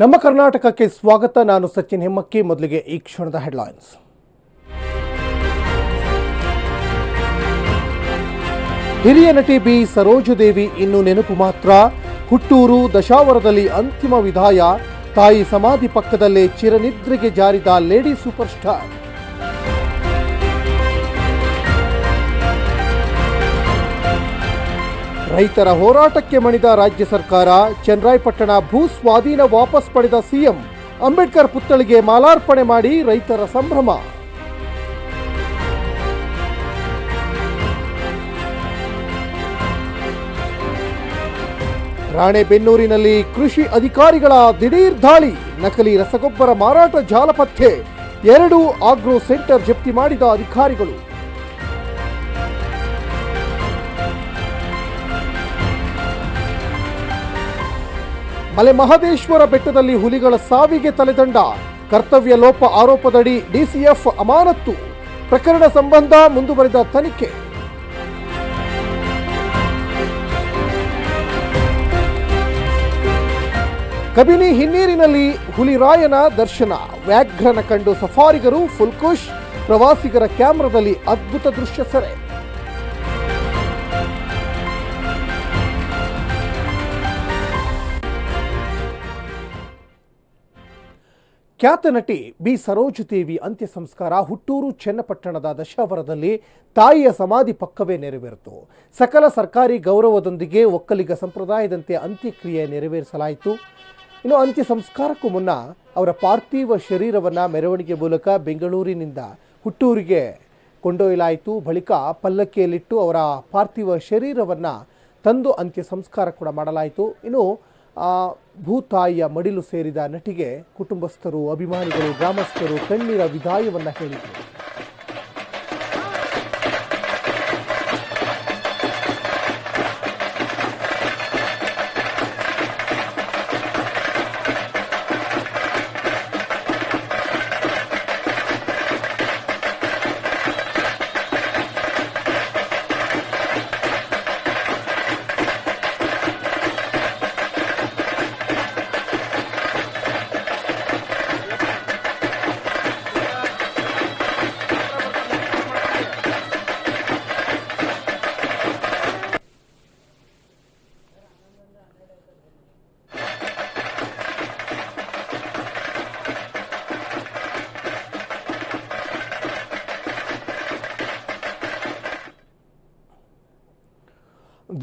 ನಮ್ಮ ಕರ್ನಾಟಕಕ್ಕೆ ಸ್ವಾಗತ. ನಾನು ಸಚಿನ್ ಹೆಮ್ಮಕ್ಕಿ. ಮೊದಲಿಗೆ ಈ ಕ್ಷಣದ ಹೆಡ್ಲೈನ್ಸ್ ಹಿರಿಯ ನಟಿ ಬಿ. ಸರೋಜದೇವಿ ಇನ್ನು ನೆನಪು ಮಾತ್ರ. ಹುಟ್ಟೂರು ದಶಾವರದಲ್ಲಿ ಅಂತಿಮ ವಿದಾಯ. ತಾಯಿ ಸಮಾಧಿ ಪಕ್ಕದಲ್ಲೇ ಚಿರನಿದ್ರೆಗೆ ಜಾರಿದ ಲೇಡಿ ಸೂಪರ್ ಸ್ಟಾರ್. ರೈತರ ಹೋರಾಟಕ್ಕೆ ಮಣಿದ ರಾಜ್ಯ ಸರ್ಕಾರ ಚನ್ನರಾಯಪಟ್ಟಣ ಭೂ ಸ್ವಾಧೀನ ವಾಪಸ್ ಪಡೆದ ಸಿಎಂ ಅಂಬೇಡ್ಕರ್ ಪುತ್ಥಳಿಗೆ ಮಾಲಾರ್ಪಣೆ ಮಾಡಿ ರೈತರ ಸಂಭ್ರಮ. ರಾಣೆಬೆನ್ನೂರಿನಲ್ಲಿ ಕೃಷಿ ಅಧಿಕಾರಿಗಳ ದಿಢೀರ್ ದಾಳಿ, ನಕಲಿ ರಸಗೊಬ್ಬರ ಮಾರಾಟ ಜಾಲ ಪತ್ತೆ ಎರಡು ಆಗ್ರೋ ಸೆಂಟರ್ ಜಪ್ತಿ ಮಾಡಿದ ಅಧಿಕಾರಿಗಳು. ಮಲೆ ಮಹದೇಶ್ವರ ಬೆಟ್ಟದಲ್ಲಿ ಹುಲಿಗಳ ಸಾವಿಗೆ ತಲೆದಂಡ. ಕರ್ತವ್ಯ ಲೋಪ ಆರೋಪದಡಿ ಡಿಸಿಎಫ್ ಅಮಾನತ್ತು. ಪ್ರಕರಣ ಸಂಬಂಧ ಮುಂದುವರೆದ ತನಿಖೆ. ಕಬಿನಿ ಹಿನ್ನೀರಿನಲ್ಲಿ ಹುಲಿರಾಯನ ದರ್ಶನ. ವ್ಯಾಘ್ರನ ಕಂಡು ಸಫಾರಿಗರು ಫುಲ್ಕುಶ್ ಪ್ರವಾಸಿಗರ ಕ್ಯಾಮ್ರಾದಲ್ಲಿ ಅದ್ಭುತ ದೃಶ್ಯ ಸೆರೆ. ಖ್ಯಾತ ನಟಿ ಬಿ. ಸರೋಜ್ ದೇವಿ ಅಂತ್ಯ ಸಂಸ್ಕಾರ ಹುಟ್ಟೂರು, ಚನ್ನಪಟ್ಟಣದ ದಶಾವರದಲ್ಲಿ ತಾಯಿಯ ಸಮಾಧಿ ಪಕ್ಕವೇ ನೆರವೇರಿತು. ಸಕಲ ಸರ್ಕಾರಿ ಗೌರವದೊಂದಿಗೆ ಒಕ್ಕಲಿಗ ಸಂಪ್ರದಾಯದಂತೆ ಅಂತ್ಯಕ್ರಿಯೆ ನೆರವೇರಿಸಲಾಯಿತು. ಇನ್ನು ಅಂತ್ಯ ಸಂಸ್ಕಾರಕ್ಕೂ ಮುನ್ನ ಅವರ ಪಾರ್ಥಿವ ಶರೀರವನ್ನು ಮೆರವಣಿಗೆ ಮೂಲಕ ಬೆಂಗಳೂರಿನಿಂದ ಹುಟ್ಟೂರಿಗೆ ಕೊಂಡೊಯ್ಯಲಾಯಿತು. ಬಳಿಕ ಪಲ್ಲಕ್ಕಿಯಲ್ಲಿಟ್ಟು ಅವರ ಪಾರ್ಥಿವ ಶರೀರವನ್ನು ತಂದು ಅಂತ್ಯ ಸಂಸ್ಕಾರ ಕೂಡ ಮಾಡಲಾಯಿತು. ಇನ್ನು ಭೂತಾಯಿಯ ಮಡಿಲು ಸೇರಿದ ನಟಿಗೆ ಕುಟುಂಬಸ್ಥರು ಅಭಿಮಾನಿಗಳು ಗ್ರಾಮಸ್ಥರು ಕಣ್ಣೀರ ವಿದಾಯವನ್ನು ಹೇಳಿದರು.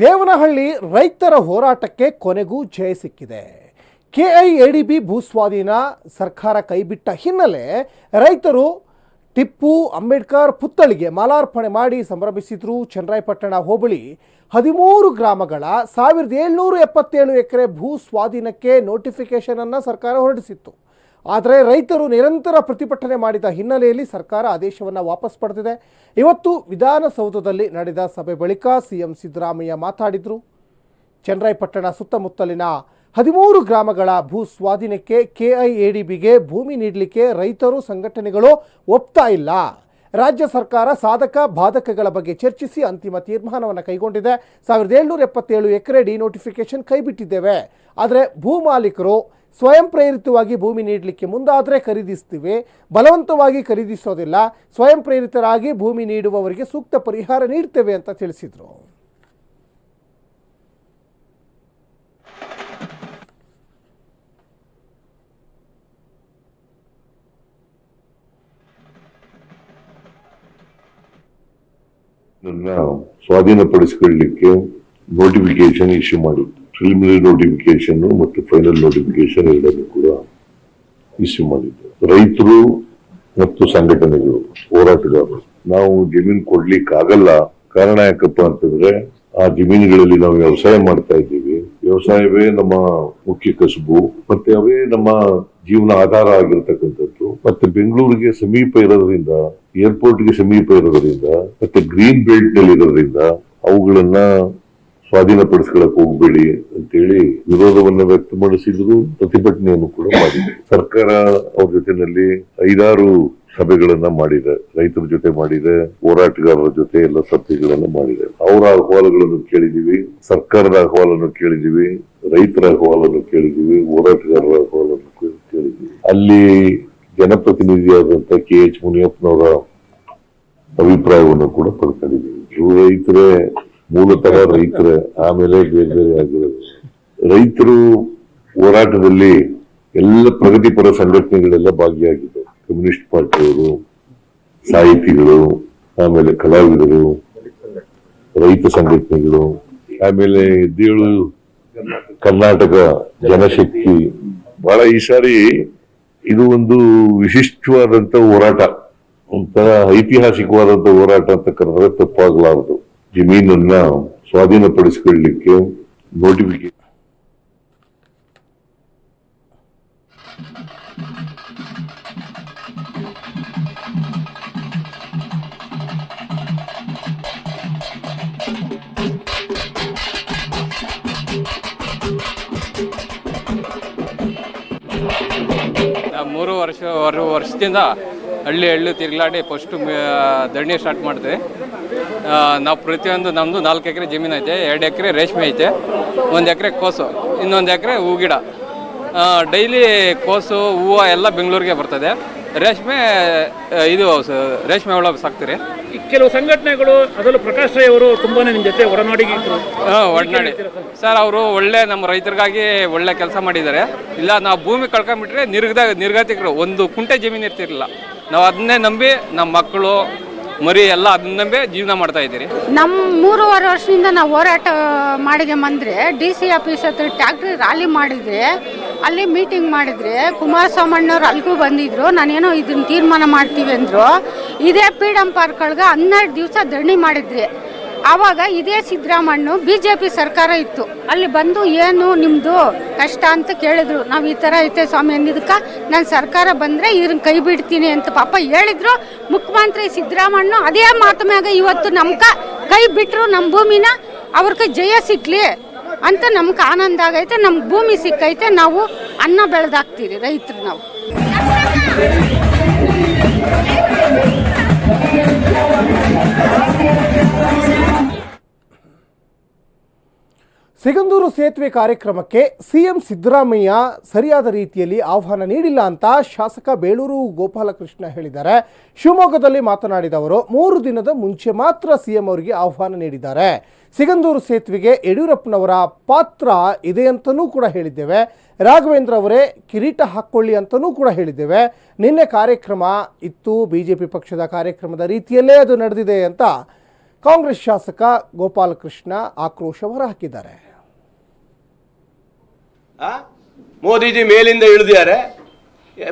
ದೇವನಹಳ್ಳಿ ರೈತರ ಹೋರಾಟಕ್ಕೆ ಕೊನೆಗೂ ಜಯ ಸಿಕ್ಕಿದೆ. ಕೆಐಎಡಿಬಿ ಭೂಸ್ವಾಧೀನ ಸರ್ಕಾರ ಕೈಬಿಟ್ಟ ಹಿನ್ನೆಲೆ ರೈತರು ಟಿಪ್ಪು, ಅಂಬೇಡ್ಕರ್ ಪುತ್ಥಳಿಗೆ ಮಾಲಾರ್ಪಣೆ ಮಾಡಿ ಸಂಭ್ರಮಿಸಿದ್ರು ಚನ್ನರಾಯಪಟ್ಟಣ ಹೋಬಳಿ. ಹದಿಮೂರು ಗ್ರಾಮಗಳ ಸಾವಿರದ ಏಳ್ನೂರ ಎಪ್ಪತ್ತೇಳು ಎಕರೆ ಭೂ ಸ್ವಾಧೀನಕ್ಕೆ ನೋಟಿಫಿಕೇಶನ್ ಅನ್ನು ಸರ್ಕಾರ ಹೊರಡಿಸಿತ್ತು. ಆದರೆ ರೈತರು ನಿರಂತರ ಪ್ರತಿಭಟನೆ ಮಾಡಿದ ಹಿನ್ನೆಲೆಯಲ್ಲಿ ಸರ್ಕಾರ ಆದೇಶವನ್ನು ವಾಪಸ್ ಪಡೆದಿದೆ. ಇವತ್ತು ವಿಧಾನಸೌಧದಲ್ಲಿ ನಡೆದ ಸಭೆ ಬಳಿಕ ಸಿಎಂ ಸಿದ್ದರಾಮಯ್ಯ ಮಾತಾಡಿದರು. ಚನ್ನರಾಯಪಟ್ಟಣ ಸುತ್ತಮುತ್ತಲಿನ ಹದಿಮೂರು ಗ್ರಾಮಗಳ ಭೂ ಸ್ವಾಧೀನಕ್ಕೆ ಕೆಐಎಡಿಬಿಗೆ ಭೂಮಿ ನೀಡಲಿಕ್ಕೆ ರೈತರು ಸಂಘಟನೆಗಳು ಒಪ್ತಾ ಇಲ್ಲ. ರಾಜ್ಯ ಸರ್ಕಾರ ಸಾಧಕ ಬಾಧಕಗಳ ಬಗ್ಗೆ ಚರ್ಚಿಸಿ ಅಂತಿಮ ತೀರ್ಮಾನವನ್ನು ಕೈಗೊಂಡಿದೆ. ಸಾವಿರದ ಏಳ್ನೂರ ಎಪ್ಪತ್ತೇಳು ಎಕರೆ ಡಿನೋಟಿಫಿಕೇಶನ್ ಕೈಬಿಟ್ಟಿದ್ದೇವೆ. ಆದರೆ ಭೂ ಮಾಲೀಕರು ಸ್ವಯಂ ಪ್ರೇರಿತವಾಗಿ ಭೂಮಿ ನೀಡಲಿಕ್ಕೆ ಮುಂದಾದರೆ ಖರೀದಿಸ್ತೀವಿ. ಬಲವಂತವಾಗಿ ಖರೀದಿಸೋದಿಲ್ಲ. ಸ್ವಯಂ ಪ್ರೇರಿತರಾಗಿ ಭೂಮಿ ನೀಡುವವರಿಗೆ ಸೂಕ್ತ ಪರಿಹಾರ ನೀಡ್ತೇವೆ ಅಂತ ತಿಳಿಸಿದರು. ಸ್ವಾಧೀನಪಡಿಸಿಕೊಳ್ಳಲಿಕ್ಕೆ ನೋಟಿಫಿಕೇಶನ್ ಇಶ್ಯೂ ಮಾಡಿತ್ತು ಪ್ರಿಲಿಮಿನರಿ ನೋಟಿಫಿಕೇಶನ್ ಮತ್ತು ಫೈನಲ್ ನೋಟಿಫಿಕೇಶನ್ ಎರಡನ್ನು ಕೂಡ ಇಶ್ಯೂ ಮಾಡಿದ್ದು. ರೈತರು ಮತ್ತು ಸಂಘಟನೆಗಳು ಹೋರಾಟಗಾರರು. ನಾವು ಜಮೀನು ಕೊಡ್ಲಿಕ್ಕೆ ಆಗಲ್ಲ ಕಾರಣ ಯಾಕಪ್ಪ ಅಂತಂದ್ರೆ ಆ ಜಮೀನುಗಳಲ್ಲಿ ನಾವು ವ್ಯವಸಾಯ ಮಾಡ್ತಾ ಇದ್ದೀವಿ. ವ್ಯವಸಾಯವೇ ನಮ್ಮ ಮುಖ್ಯ ಕಸುಬು ಮತ್ತೆ ಅವೇ ನಮ್ಮ ಜೀವನ ಆಧಾರ ಆಗಿರ್ತಕ್ಕಂಥದ್ದು. ಮತ್ತೆ ಬೆಂಗಳೂರಿಗೆ ಸಮೀಪ ಇರೋದ್ರಿಂದ ಏರ್ಪೋರ್ಟ್ಗೆ ಸಮೀಪ ಇರೋದ್ರಿಂದ, ಮತ್ತೆ ಗ್ರೀನ್ ಬೆಲ್ಟ್ನಲ್ಲಿ ಇರೋದ್ರಿಂದ ಅವುಗಳನ್ನ ಸ್ವಾಧೀನಪಡಿಸ್ಕೊಳಕ್ ಹೋಗ್ಬೇಡಿ ಅಂತೇಳಿ ವಿರೋಧವನ್ನ ವ್ಯಕ್ತಪಡಿಸಿದ್ರು, ಪ್ರತಿಭಟನೆಯನ್ನು ಕೂಡ ಮಾಡಿದ್ರು. ಸರ್ಕಾರ ಅವ್ರ ಜೊತೆನಲ್ಲಿ ಐದಾರು ಸಭೆಗಳನ್ನ ಮಾಡಿದೆ. ರೈತರ ಜೊತೆ ಮಾಡಿದೆ, ಹೋರಾಟಗಾರರ ಜೊತೆ ಎಲ್ಲ ಸಭೆಗಳನ್ನ ಮಾಡಿದೆ. ಅವರ ಅಹವಾಲುಗಳನ್ನು ಕೇಳಿದೀವಿ ಸರ್ಕಾರದ ಅಹವಾಲನ್ನು ಕೇಳಿದೀವಿ ರೈತರ ಅಹವಾಲನ್ನು ಕೇಳಿದೀವಿ ಹೋರಾಟಗಾರರ ಅಹವಾಲನ್ನು ಕೇಳಿದೀವಿ ಅಲ್ಲಿ ಜನಪ್ರತಿನಿಧಿಯಾದಂತ ಕೆ ಎಚ್ ಮುನಿಯಪ್ಪನವರ ಅಭಿಪ್ರಾಯವನ್ನು ಕೂಡ ಪಡ್ಕೊಂಡಿದ್ದೀವಿ. ರೈತರೇ ಮೂಲತಃ ರೈತರೇ, ಆಮೇಲೆ ಬೇರೆ ಬೇರೆ ಆಗಿರೋದು. ರೈತರು ಹೋರಾಟದಲ್ಲಿ ಎಲ್ಲ ಪ್ರಗತಿಪರ ಸಂಘಟನೆಗಳೆಲ್ಲ ಭಾಗಿಯಾಗಿದ್ದವು ಕಮ್ಯುನಿಸ್ಟ್ ಪಾರ್ಟಿಯವರು, ಸಾಹಿತಿಗಳು, ಆಮೇಲೆ ಕಲಾವಿದರು, ರೈತ ಸಂಘಟನೆಗಳು, ಆಮೇಲೆ ದೇಳು ಕರ್ನಾಟಕ ಜನಶಕ್ತಿ. ಬಹಳ ಈ ಸಾರಿ ಇದು ಒಂದು ವಿಶಿಷ್ಟವಾದಂತ ಹೋರಾಟ. ಒಂಥರ ಐತಿಹಾಸಿಕವಾದಂತ ಹೋರಾಟ ಅಂತ ಕರೆದ್ರೆ ತಪ್ಪಾಗಲಾರದು. ಜಮೀನನ್ನ ಸ್ವಾಧೀನಪಡಿಸಿಕೊಳ್ಳಲಿಕ್ಕೆ ನೋಟಿಫಿಕೇಶನ್ ಮೂರು ವರ್ಷ ವರ್ಷದಿಂದ ಹಳ್ಳಿ ಹಳ್ಳಿ ತಿರುಗಲಾಡಿ ಫಸ್ಟು ಧರಣಿ ಸ್ಟಾರ್ಟ್ ಮಾಡ್ತೀವಿ. ನಾವು ಪ್ರತಿಯೊಂದು ನಮ್ಮದು ನಾಲ್ಕು ಎಕರೆ ಜಮೀನು ಐತೆ, ಎರಡು ಎಕರೆ ರೇಷ್ಮೆ ಐತೆ, ಒಂದು ಎಕರೆ ಕೋಸು, ಇನ್ನೊಂದು ಎಕರೆ ಹೂ ಗಿಡ ಡೈಲಿ ಕೋಸು, ಹೂವು ಎಲ್ಲ ಬೆಂಗಳೂರಿಗೆ ಬರ್ತದೆ. ರೇಷ್ಮೆ ಆ, ಇದು ಸ- ರೇಷ್ಮೆ ಹುಳ ಸಾಕ್ತೀರಿ? ಈ ಕೆಲವು ಸಂಘಟನೆಗಳು ಅದರಲ್ಲೂ ಪ್ರಕಾಶ್ ರೈ ಅವರು ತುಂಬಾನೇ ನಿಮ್ಮ ಜೊತೆ ಒಡನಾಡಿಗೆ ಹಾಂ ಒಡನಾಡಿ. ಸರ್ ಅವರು ಒಳ್ಳೆ ನಮ್ಮ ರೈತರಿಗಾಗಿ ಒಳ್ಳೆ ಕೆಲಸ ಮಾಡಿದ್ದಾರೆ. ಇಲ್ಲ ನಾವು ಭೂಮಿ ಕಳ್ಕೊಂಬಿಟ್ರೆ ನಿರ್ಗದ ನಿರ್ಗತಿಕರು ಒಂದು ಕುಂಟೆ ಜಮೀನು ಇರ್ತಿರಲಿಲ್ಲ. ನಾವು ಅದನ್ನೇ ನಂಬಿ ನಮ್ಮ ಮಕ್ಕಳು ಮರಿ ಎಲ್ಲ ಅದನ್ನೇ ಜೀವನ ಮಾಡ್ತಾ ಇದ್ದೀರಿ. ನಮ್ಮ ಮೂರುವರೆ ವರ್ಷದಿಂದ ನಾವು ಹೋರಾಟ ಮಾಡಿದೆ ಬಂದರೆ ಡಿ ಸಿ ಆಫೀಸ್ ಹತ್ರ ಟ್ಯಾಕ್ಟ್ರಿ ರ್ಯಾಲಿ ಮಾಡಿದ್ರೆ, ಅಲ್ಲಿ ಮೀಟಿಂಗ್ ಮಾಡಿದ್ರೆ ಕುಮಾರಸ್ವಾಮಣ್ಣವ್ರು ಅಲ್ಲಿಗೂ ಬಂದಿದ್ರು, ನಾನೇನೋ ಇದನ್ನ ತೀರ್ಮಾನ ಮಾಡ್ತೀವಿ ಅಂದರು, ಇದೇ ಫ್ರೀಡಮ್ ಪಾರ್ಕ್ಗಳಿಗೆ ಹನ್ನೆರಡು ದಿವಸ ಧರಣಿ ಮಾಡಿದ್ರಿ. ಆವಾಗ ಇದೇ ಸಿದ್ದರಾಮಣ್ಣು ಬಿ ಜೆ ಪಿ ಸರ್ಕಾರ ಇತ್ತು. ಅಲ್ಲಿ ಬಂದು ಏನು ನಿಮ್ಮದು ಕಷ್ಟ ಅಂತ ಕೇಳಿದ್ರು. ನಾವು ಈ ಥರ ಐತೆ ಸ್ವಾಮಿ ಅಂದಿದ್ದಕ್ಕೆ ನಾನು ಸರ್ಕಾರ ಬಂದರೆ ಇವ್ರನ್ನ ಕೈ ಬಿಡ್ತೀನಿ ಅಂತ ಪಾಪ ಹೇಳಿದ್ರು. ಮುಖ್ಯಮಂತ್ರಿ ಸಿದ್ದರಾಮಣ್ಣ ಅದೇ ಮಾತು ಮ್ಯಾಗ ಇವತ್ತು ನಮ್ಕ ಕೈ ಬಿಟ್ಟರು ನಮ್ಮ ಭೂಮಿನ ಅವ್ರಿಗೆ ಜಯ ಸಿಕ್ಕಲಿ ಅಂತ ನಮ್ಗೆ ಆನಂದ ಆಗೈತೆ ನಮ್ಗೆ ಭೂಮಿ ಸಿಕ್ಕೈತೆ, ನಾವು ಅನ್ನ ಬೆಳೆದಾಕ್ತೀರಿ ರೈತರು ನಾವು. ಸಿಗಂದೂರು ಸೇತುವೆ ಕಾರ್ಯಕ್ರಮಕ್ಕೆ ಸಿಎಂ ಸಿದ್ದರಾಮಯ್ಯ ಸರಿಯಾದ ರೀತಿಯಲ್ಲಿ ಆಹ್ವಾನ ನೀಡಿಲ್ಲ ಅಂತ ಶಾಸಕ ಬೇಳೂರು ಗೋಪಾಲಕೃಷ್ಣ ಹೇಳಿದ್ದಾರೆ. ಶಿವಮೊಗ್ಗದಲ್ಲಿ ಮಾತನಾಡಿದ ಅವರು, ಮೂರು ದಿನದ ಮುಂಚೆ ಮಾತ್ರ ಸಿಎಂ ಅವರಿಗೆ ಆಹ್ವಾನ ನೀಡಿದ್ದಾರೆ. ಸಿಗಂದೂರು ಸೇತುವೆಗೆ ಯಡಿಯೂರಪ್ಪನವರ ಪಾತ್ರ ಇದೆ ಅಂತಲೂ ಕೂಡ ಹೇಳಿದ್ದೇವೆ. ರಾಘವೇಂದ್ರ ಅವರೇ ಕಿರೀಟ ಹಾಕ್ಕೊಳ್ಳಿ ಅಂತಲೂ ಕೂಡ ಹೇಳಿದ್ದೇವೆ. ನಿನ್ನೆ ಕಾರ್ಯಕ್ರಮ ಇತ್ತು, ಬಿಜೆಪಿ ಪಕ್ಷದ ಕಾರ್ಯಕ್ರಮದ ರೀತಿಯಲ್ಲೇ ಅದು ನಡೆದಿದೆ ಅಂತ ಕಾಂಗ್ರೆಸ್ ಶಾಸಕ ಗೋಪಾಲಕೃಷ್ಣ ಆಕ್ರೋಶ ಹೊರಹಾಕಿದ್ದಾರೆ? ಮೋದಿಜಿ ಮೇಲಿಂದ ಇಳಿದಿದ್ದಾರೆ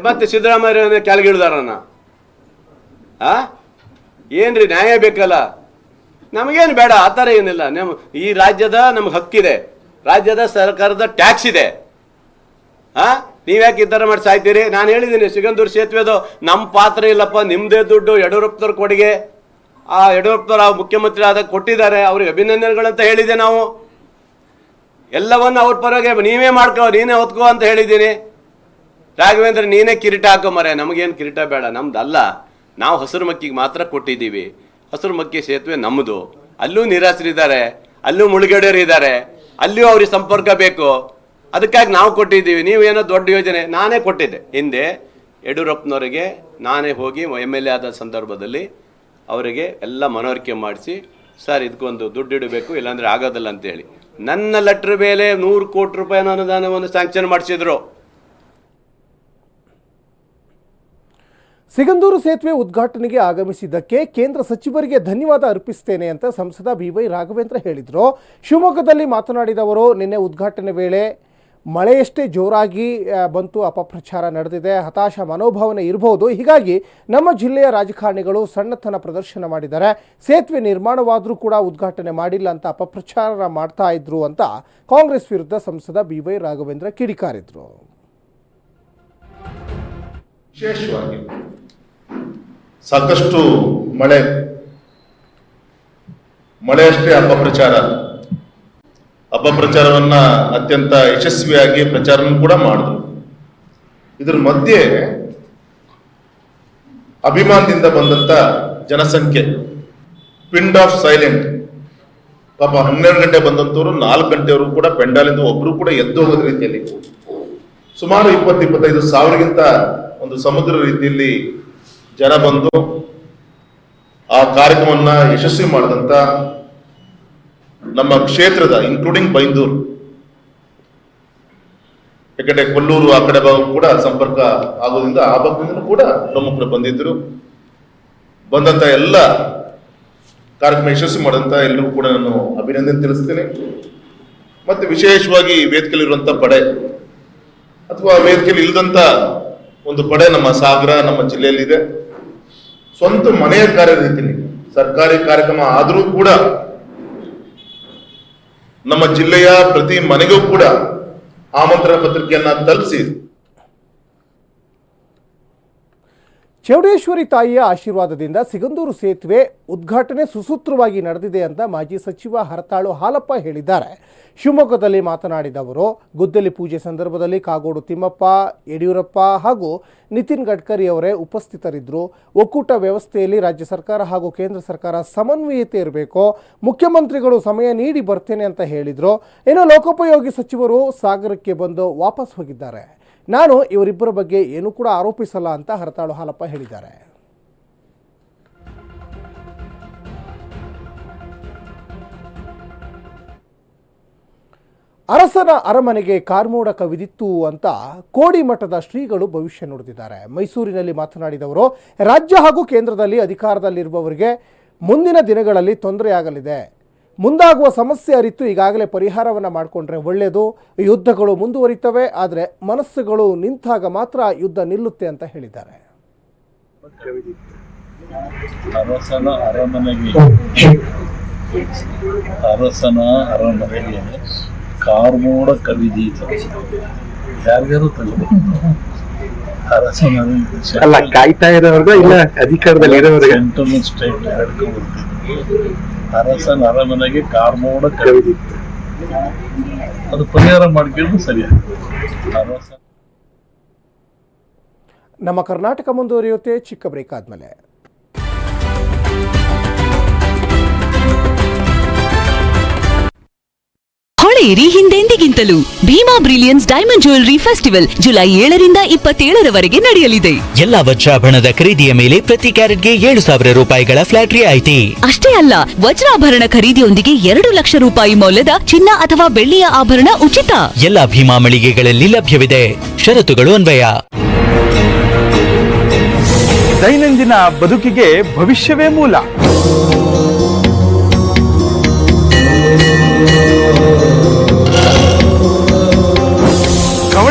ಮತ್ತೆ ಸಿದ್ದರಾಮಯ್ಯ ಇಳಿದಾರಣ್ಣ ಆ? ಏನ್ರಿ ನ್ಯಾಯ ಬೇಕಲ್ಲ? ನಮಗೇನು ಬೇಡ, ಆ ಥರ ಏನಿಲ್ಲ. ನಮ್ಮ ಈ ರಾಜ್ಯದ ನಮ್ಗೆ ಹಕ್ಕಿದೆ. ರಾಜ್ಯದ ಸರ್ಕಾರದ ಟ್ಯಾಕ್ಸ್ ಇದೆ. ಆ? ನೀವ್ಯಾಕೆ ಈ ಥರ ಮಾಡಿ ಸಾಯ್ತೀರಿ? ನಾನು ಹೇಳಿದ್ದೀನಿ ಸಿಗಂದೂರು ಸೇತುವೆದು ನಮ್ಮ ಪಾತ್ರ ಇಲ್ಲಪ್ಪ ನಿಮ್ಮದೇ ದುಡ್ಡು, ಯಡಿಯೂರಪ್ಪನವ್ರ ಕೊಡುಗೆ. ಆ ಯಡಿಯೂರಪ್ಪನವ್ರು ಆ ಮುಖ್ಯಮಂತ್ರಿ ಆದಾಗ ಕೊಟ್ಟಿದ್ದಾರೆ, ಅವ್ರಿಗೆ ಅಭಿನಂದನೆಗಳಂತ ಹೇಳಿದೆ ನಾವು. ಎಲ್ಲವನ್ನು ಅವ್ರ ಪರವಾಗಿ ನೀವೇ ಮಾಡ್ಕೋ, ನೀನೇ ಹೊತ್ಕೋ ಅಂತ ಹೇಳಿದ್ದೀನಿ ರಾಘವೇಂದ್ರ, ನೀನೇ ಕಿರೀಟ ಹಾಕೋ ಮರೆ, ನಮಗೇನು ಕಿರೀಟ ಬೇಡ, ನಮ್ದಲ್ಲ. ನಾವು ಹಸಿರು ಮಕ್ಕಿಗೆ ಮಾತ್ರ ಕೊಟ್ಟಿದ್ದೀವಿ. ಹಸಿರು ಮಕ್ಕಿ ಸೇತುವೆ ನಮ್ಮದು ಅಲ್ಲೂ ನಿರಾಸರಿದ್ದಾರೆ ಅಲ್ಲೂ ಮುಳುಗಡೆಯರು ಇದ್ದಾರೆ ಅಲ್ಲಿಯೂ ಅವ್ರಿಗೆ ಸಂಪರ್ಕ ಬೇಕು. ಅದಕ್ಕಾಗಿ ನಾವು ಕೊಟ್ಟಿದ್ದೀವಿ. ನೀವೇನೋ ದೊಡ್ಡ ಯೋಜನೆ, ನಾನೇ ಕೊಟ್ಟಿದ್ದೆ. ಹಿಂದೆ ಯಡಿಯೂರಪ್ಪನವರಿಗೆ ನಾನೇ ಹೋಗಿ ಎಂ ಎಲ್ ಎ ಆದ ಸಂದರ್ಭದಲ್ಲಿ ಅವರಿಗೆ ಎಲ್ಲ ಮನವರಿಕೆ ಮಾಡಿಸಿ ಸರ್ ಇದಕ್ಕೊಂದು ದುಡ್ಡು ಇಡಬೇಕು, ಇಲ್ಲಾಂದ್ರೆ ಆಗೋದಿಲ್ಲ ಅಂತೇಳಿ. ನನ್ನ ಲೆಟ್ರ್ ಮೇಲೆ ನೂರು ಕೋಟಿ ರೂಪಾಯಿ ಅನುದಾನವನ್ನು ಸ್ಯಾಂಕ್ಷನ್ ಮಾಡಿಸಿದ್ರು. ಸಿಗಂದೂರು ಸೇತುವೆ ಉದ್ಘಾಟನೆಗೆ ಆಗಮಿಸಿದ್ದಕ್ಕೆ ಕೇಂದ್ರ ಸಚಿವರಿಗೆ ಧನ್ಯವಾದ ಅರ್ಪಿಸ್ತೇನೆ ಅಂತ ಸಂಸದ ಬಿ ವೈ ರಾಘವೇಂದ್ರ ಹೇಳಿದರು. ಶಿವಮೊಗ್ಗದಲ್ಲಿ ಮಾತನಾಡಿದ ಅವರು, ನಿನ್ನೆ ಉದ್ಘಾಟನೆ ವೇಳೆ ಮಳೆಯಷ್ಟೇ ಜೋರಾಗಿ ಬಂತು ಅಪಪ್ರಚಾರ ನಡೆದಿದೆ, ಹತಾಶ ಮನೋಭಾವನೆ ಇರಬಹುದು ಹೀಗಾಗಿ ನಮ್ಮ ಜಿಲ್ಲೆಯ ರಾಜಕಾರಣಿಗಳು ಸಣ್ಣತನ ಪ್ರದರ್ಶನ ಮಾಡಿದ್ದಾರೆ. ಸೇತುವೆ ನಿರ್ಮಾಣವಾದರೂ ಕೂಡ ಉದ್ಘಾಟನೆ ಮಾಡಿಲ್ಲ ಅಂತ ಅಪಪ್ರಚಾರ ಮಾಡ್ತಾ ಇದ್ರು ಅಂತ ಕಾಂಗ್ರೆಸ್ ವಿರುದ್ಧ ಸಂಸದ ಬಿ ವೈ ರಾಘವೇಂದ್ರ ಕಿಡಿಕಾರಿದ್ರು. ಸಾಕಷ್ಟು ಮಳೆ, ಮಳೆಯಷ್ಟೇ ಅಪಪ್ರಚಾರ. ಅಪಪ್ರಚಾರವನ್ನ ಅತ್ಯಂತ ಯಶಸ್ವಿಯಾಗಿ ಪ್ರಚಾರನೂ ಕೂಡ ಮಾಡಿದ್ರು. ಇದ್ರ ಮಧ್ಯೆ ಅಭಿಮಾನದಿಂದ ಬಂದಂತ ಜನಸಂಖ್ಯೆ, ಪಿಂಡ್ ಆಫ್ ಸೈಲೆಂಟ್. ಪಾಪ ಹನ್ನೆರಡು ಗಂಟೆ ಬಂದಂತವರು ನಾಲ್ಕು ಗಂಟೆವರೆಗೂ ಕೂಡ ಪೆಂಡಾಲಿಂದ ಒಬ್ರು ಕೂಡ ಎದ್ದು ಹೋಗೋದ ರೀತಿಯಲ್ಲಿ ಸುಮಾರು ಇಪ್ಪತ್ತು, ಇಪ್ಪತ್ತೈದು ಸಾವಿರಗಿಂತ ಒಂದು ಸಮುದ್ರ ರೀತಿಯಲ್ಲಿ ಜನ ಬಂದು ಆ ಕಾರ್ಯಕ್ರಮವನ್ನ ಯಶಸ್ವಿ ಮಾಡಿದಂತ ನಮ್ಮ ಕ್ಷೇತ್ರದ ಇನ್ಕ್ಲೂಡಿಂಗ್ ಬೈಂದೂರು ಯಾಕಂದ್ರೆ ಕೊಲ್ಲೂರು, ಆ ಕಡೆ ಭಾಗ ಕೂಡ ಸಂಪರ್ಕ ಆಗೋದ್ರಿಂದ ಆ ಭಾಗದಿಂದ ಕೂಡ ಪ್ರಮುಖರು ಬಂದಿದ್ರು ಬಂದಂತ ಎಲ್ಲ ಕಾರ್ಯಕ್ರಮ ಯಶಸ್ವಿ ಮಾಡಿದಂತ ಎಲ್ಲರೂ ಕೂಡ ನಾನು ಅಭಿನಂದನೆ ತಿಳಿಸ್ತೇನೆ. ಮತ್ತೆ ವಿಶೇಷವಾಗಿ ವೇದಿಕೆಯಲ್ಲಿರುವಂತ ಪಡೆ, ಅಥವಾ ವೇದಿಕೆಯಲ್ಲಿ ಇಲ್ಲದಂತ ಒಂದು ಪಡೆ ನಮ್ಮ ಸಾಗರ, ನಮ್ಮ ಜಿಲ್ಲೆಯಲ್ಲಿದೆ. ಸ್ವಂತ ಮನೆಯ ಕಾರ್ಯ ರೀತಿಯಲ್ಲಿ ಸರ್ಕಾರಿ ಕಾರ್ಯಕ್ರಮ ಆದರೂ ಕೂಡ ನಮ್ಮ ಜಿಲ್ಲೆಯ ಪ್ರತಿ ಮನೆಗೂ ಕೂಡ ಆಮಂತ್ರಣ ಪತ್ರಿಕೆಯನ್ನ ತಲುಪಿಸಿ. ಚೌಡೇಶ್ವರಿ ತಾಯಿಯ ಆಶೀರ್ವಾದದಿಂದ ಸಿಗಂದೂರು ಸೇತುವೆ ಉದ್ಘಾಟನೆ ಸುಸೂತ್ರವಾಗಿ ನಡೆದಿದೆ ಅಂತ ಮಾಜಿ ಸಚಿವ ಹರತಾಳು ಹಾಲಪ್ಪ ಹೇಳಿದ್ದಾರೆ. ಶಿವಮೊಗ್ಗದಲ್ಲಿ ಮಾತನಾಡಿದ ಅವರು, ಗುದ್ದಲಿ ಪೂಜೆ ಸಂದರ್ಭದಲ್ಲಿ ಕಾಗೋಡು ತಿಮ್ಮಪ್ಪ, ಯಡಿಯೂರಪ್ಪ ಹಾಗೂ ನಿತಿನ್ ಗಡ್ಕರಿ ಅವರೇ ಉಪಸ್ಥಿತರಿದ್ದರು. ಒಕ್ಕೂಟ ವ್ಯವಸ್ಥೆಯಲ್ಲಿ ರಾಜ್ಯ ಸರ್ಕಾರ ಹಾಗೂ ಕೇಂದ್ರ ಸರ್ಕಾರ ಸಮನ್ವಯತೆ ಇರಬೇಕು, ಮುಖ್ಯಮಂತ್ರಿಗಳು ಸಮಯ ನೀಡಿ ಬರ್ತೇನೆ ಅಂತ ಹೇಳಿದರು. ಇನ್ನು ಲೋಕೋಪಯೋಗಿ ಸಚಿವರು ಸಾಗರಕ್ಕೆ ಬಂದು ವಾಪಸ್ ಹೋಗಿದ್ದಾರೆ. ನಾನು ಇವರಿಬ್ಬರ ಬಗ್ಗೆ ಏನೂ ಕೂಡ ಆರೋಪಿಸಲ್ಲ ಅಂತ ಹರತಾಳು ಹಾಲಪ್ಪ ಹೇಳಿದ್ದಾರೆ. ಅರಸನ ಅರಮನೆಗೆ ಕಾರ್ಮೋಡ ಕವಿದಿತ್ತು ಅಂತ ಕೋಡಿಮಠದ ಶ್ರೀಗಳು ಭವಿಷ್ಯ ನುಡಿದಿದ್ದಾರೆ. ಮೈಸೂರಿನಲ್ಲಿ ಮಾತನಾಡಿದವರು, ರಾಜ್ಯ ಹಾಗೂ ಕೇಂದ್ರದಲ್ಲಿ ಅಧಿಕಾರದಲ್ಲಿರುವವರಿಗೆ ಮುಂದಿನ ದಿನಗಳಲ್ಲಿ ತೊಂದರೆಯಾಗಲಿದೆ. ಮುಂದಾಗುವ ಸಮಸ್ಯೆ ಅರಿತು ಈಗಾಗಲೇ ಪರಿಹಾರವನ್ನು ಮಾಡಿಕೊಂಡ್ರೆ ಒಳ್ಳೆಯದು ಯುದ್ಧಗಳು ಮುಂದುವರಿತವೆ ಆದರೆ ಮನಸ್ಸುಗಳು ನಿಂತಾಗ ಮಾತ್ರ ಯುದ್ಧ ನಿಲ್ಲುತ್ತೆ ಅಂತ ಹೇಳಿದ್ದಾರೆ. ಅರಸನ ಅರಮನೆಗೆ. ಅರಸನ ಅರಮನೆಗೆ ಕಾರ್ಮೋಡ ಕವಿದೀತ ಯಾರ್ಯಾರು ತಗೋ ಅರಸನ ಅಲ್ಲ ಕಾಯ್ತಾ ಇರೋರ್ಗ ಇಲ್ಲ ಅಧಿಕಾರದಲ್ಲಿ ಇರೋರ್ಗ ಸೆಂಟ್ರಲ್ ಸ್ಟೇಟ್ ಅರಸನ ಅರಮನೆಗೆ ಕಾರ್ಮೋಡ ಕರೆದಿತ್ತು ಅದು ಪರಿಹಾರ ಮಾಡ್ಕೊಂಡು ಸರಿ ಅರಸ ನಮ್ಮ ಕರ್ನಾಟಕ ಮುಂದುವರಿಯುತ್ತೆ, ಚಿಕ್ಕ ಬ್ರೇಕ್ ಆದಮೇಲೆ. ಹೊಳೆಯಿರಿ ಹಿಂದೆಂದಿಗಿಂತಲೂ Bhima brilliance diamond jewellery festival July ಏಳರಿಂದ ಇಪ್ಪತ್ತೇಳರವರೆಗೆ ನಡೆಯಲಿದೆ. ಎಲ್ಲಾ ವಜ್ರಾಭರಣದ ಖರೀದಿಯ ಮೇಲೆ ಪ್ರತಿ ಕ್ಯಾರೆಟ್ಗೆ ಏಳು ಸಾವಿರ ರೂಪಾಯಿಗಳ ಫ್ಲಾಟ್ ರಿಯಾಯಿತಿ. ಅಷ್ಟೇ ಅಲ್ಲ ವಜ್ರಾಭರಣ ಖರೀದಿಯೊಂದಿಗೆ ಎರಡು ಲಕ್ಷ ರೂಪಾಯಿ ಮೌಲ್ಯದ ಚಿನ್ನ ಅಥವಾ ಬೆಳ್ಳಿಯ ಆಭರಣ ಉಚಿತ. ಎಲ್ಲಾ ಭೀಮಾ ಮಳಿಗೆಗಳಲ್ಲಿ ಲಭ್ಯವಿದೆ. ಷರತ್ತುಗಳು ಅನ್ವಯ. ದೈನಂದಿನ ಬದುಕಿಗೆ ಭವಿಷ್ಯವೇ ಮೂಲ.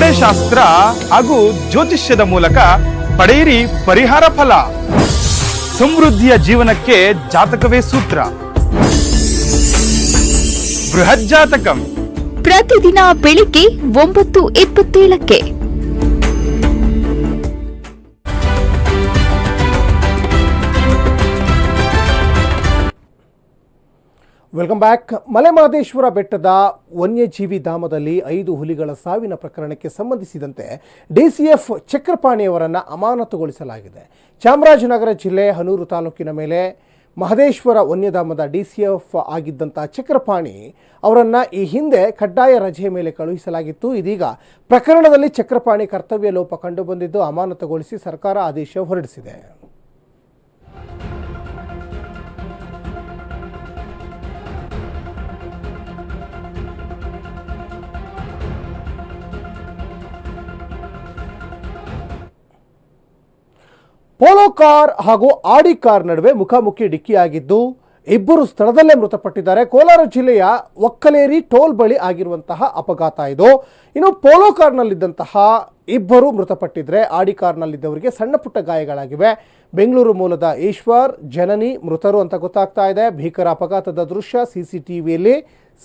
ಕವಡೆಶಾಸ್ತ್ರ ಹಾಗೂ ಜ್ಯೋತಿಷ್ಯದ ಮೂಲಕ ಪಡೆಯಿರಿ ಪರಿಹಾರ ಫಲ. ಸಮೃದ್ಧಿಯ ಜೀವನಕ್ಕೆ ಜಾತಕವೇ ಸೂತ್ರ. ಬೃಹತ್ ಜಾತಕಂ. ಪ್ರತಿದಿನ ಬೆಳಿಗ್ಗೆ ಒಂಬತ್ತು ಇಪ್ಪತ್ತೇಳಕ್ಕೆ ವೆಲ್ಕಮ್ ಬ್ಯಾಕ್ ಮಲೆಮಹದೇಶ್ವರ ಬೆಟ್ಟದ ವನ್ಯಜೀವಿ ಧಾಮದಲ್ಲಿ ಐದು ಹುಲಿಗಳ ಸಾವಿನ ಪ್ರಕರಣಕ್ಕೆ ಸಂಬಂಧಿಸಿದಂತೆ ಡಿಸಿಎಫ್ ಚಕ್ರಪಾಣಿಯವರನ್ನು ಅಮಾನತುಗೊಳಿಸಲಾಗಿದೆ. ಚಾಮರಾಜನಗರ ಜಿಲ್ಲೆ ಹನೂರು ತಾಲೂಕಿನ ಮೇಲೆ ಮಹದೇಶ್ವರ ವನ್ಯಧಾಮದ ಡಿಸಿಎಫ್ ಆಗಿದ್ದಂಥ ಚಕ್ರಪಾಣಿ ಅವರನ್ನು ಈ ಹಿಂದೆ ಕಡ್ಡಾಯ ರಜೆ ಮೇಲೆ ಕಳುಹಿಸಲಾಗಿತ್ತು. ಇದೀಗ ಪ್ರಕರಣದಲ್ಲಿ ಚಕ್ರಪಾಣಿ ಕರ್ತವ್ಯ ಲೋಪ ಕಂಡುಬಂದಿದ್ದು ಅಮಾನತುಗೊಳಿಸಿ ಸರ್ಕಾರ ಆದೇಶ ಹೊರಡಿಸಿದೆ. ಪೋಲೋ ಕಾರ್ ಹಾಗೂ ಆಡಿ ಕಾರ್ ನಡುವೆ ಮುಖಾಮುಖಿ ಡಿಕ್ಕಿಯಾಗಿದ್ದು, ಇಬ್ಬರು ಸ್ಥಳದಲ್ಲೇ ಮೃತಪಟ್ಟಿದ್ದಾರೆ. ಕೋಲಾರ ಜಿಲ್ಲೆಯ ಒಕ್ಕಲೇರಿ ಟೋಲ್ ಬಳಿ ಆಗಿರುವಂತಹ ಅಪಘಾತ ಇದು. ಇನ್ನು ಪೋಲೋ ಕಾರ್ನಲ್ಲಿದ್ದಂತಹ ಇಬ್ಬರು ಮೃತಪಟ್ಟಿದ್ರೆ, ಆಡಿ ಕಾರ್ನಲ್ಲಿದ್ದವರಿಗೆ ಸಣ್ಣ ಪುಟ್ಟ ಗಾಯಗಳಾಗಿವೆ. ಬೆಂಗಳೂರು ಮೂಲದ ಈಶ್ವರ್, ಜನನಿ, ಮೃತರು ಅಂತ ಗೊತ್ತಾಗ್ತಾ ಇದೆ. ಭೀಕರ ಅಪಘಾತದ ದೃಶ್ಯ ಸಿ ಸಿ